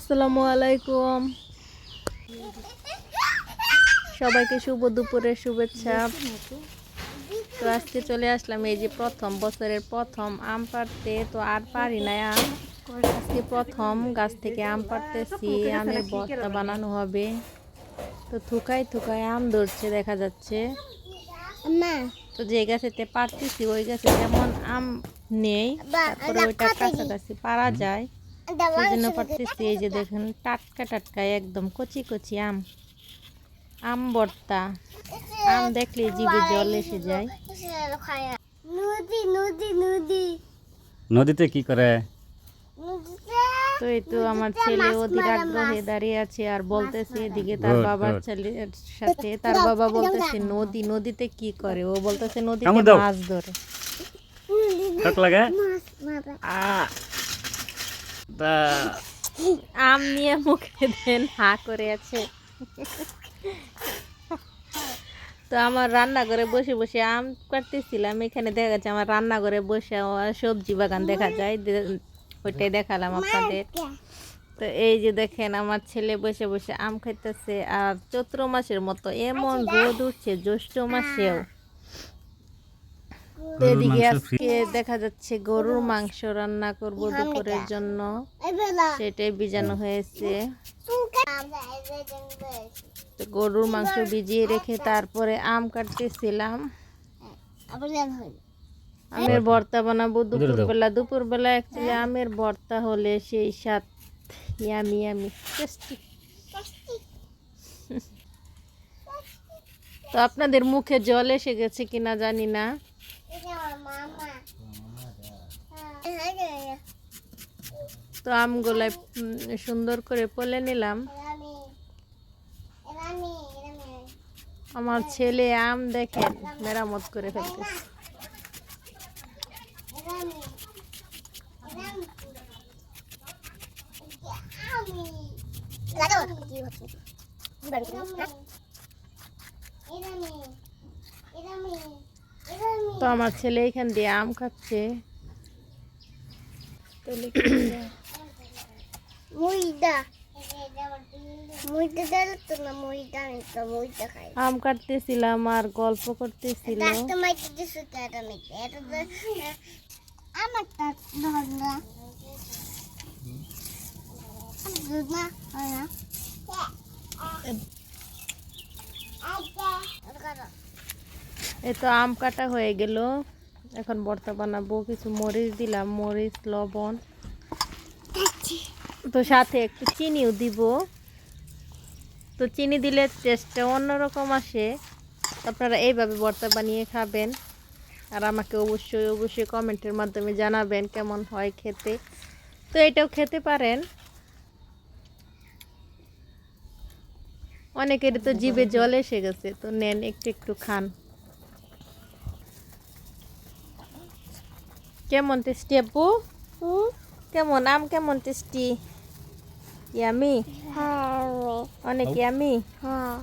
আসসালামু আলাইকুম। সবাইকে শুভ দুপুরের শুভেচ্ছা। তো আজকে চলে আসলাম এই যে প্রথম বছরের প্রথম আম পাড়তে। তো আর পারি না আম। আজকে প্রথম গাছ থেকে আম পাড়তেছি আমের বস্তা বানানো হবে। তো থুকায় থুকায় আম ধরছে দেখা যাচ্ছে। তো যে গাছেতে পারতেছি ওই গাছে যেমন আম নেই। তারপরে ওইটা কাছাকাছি পারা যায়। সেই জন্য পারতেছি এই যে দেখেন টাটকা টাটকা একদম কচি কচি আম। আম ভর্তা। আম দেখলে জিভে জল এসে যায়। নদী নদী নদী। নদীতে কি করে? নদীতে? তো এই তো আমার ছেলে অধীর আগ্রহে দাঁড়িয়ে আছে আর বলতেছে এদিকে তার বাবার. ছেলের সাথে তার বাবা বলতেছে নদী নদীতে কি করে? ও বলতেছে নদীতে মাছ ধরে। লাগে। আ তা আম নিয়ে মুখে দেন হা করে আছে তো আমার রান্নাঘরে বসে বসে আম কাটতেছিলাম। এখানে দেখা যাচ্ছে আমার রান্নাঘরে বসে সবজি বাগান দেখা যায়। ওইটাই দেখালাম আপনাদের। তো এই যে দেখেন, আমার ছেলে বসে বসে আম খাইতেছে। আর চৈত্র মাসের মতো এমন রোদ উঠছে জ্যৈষ্ঠ মাসেও। এদিকে আজকে দেখা যাচ্ছে গরুর মাংস রান্না করব দুপুরের জন্য। সেটাই বিজানো হয়েছে। তো গরুর মাংস ভিজিয়ে রেখে তারপরে আম কাটতেছিলাম। আবার আমের ভর্তা বানাবো দুপুরবেলা। দুপুরবেলা অ্যাকচুয়ালি আমের ভর্তা হলে সেই স্বাদ। Yummy yummy. টেস্টি। তো আপনাদের মুখে জল এসে গেছে কিনা জানি না। তো আমগুলাই উম, সুন্দর করে পলে নিলাম আমার ছেলে আম দেখেন মেরামত করে ফেলতেছে তো আমার ছেলে এখান দিয়ে আম খাচ্ছে। আমি তো ময়দা খাই। আম কাটতেছিলাম আর গল্প করতেছিল। ডাক্তার মাইকে দিছে এটা মাইকে। এটা আমার এই তো আম কাটা হয়ে গেল। এখন ভর্তা বানাবো কিছু মরিচ দিলাম মরিচ লবণ। তো সাথে একটু চিনিও দিব। তো চিনি দিলে টেস্টটা অন্যরকম আসে। আপনারা এইভাবে ভর্তা বানিয়ে খাবেন। আর আমাকে অবশ্যই অবশ্যই কমেন্টের মাধ্যমে জানাবেন কেমন হয় খেতে। তো এটাও খেতে পারেন। অনেকের তো জিভে জল এসে গেছে তো নেন একটু একটু খান। কেমন টেস্টি আপু? কেমন? আম কেমন টেস্টি ইয়ামি হ্যাঁ। অনেক ইয়ামি হ্যাঁ।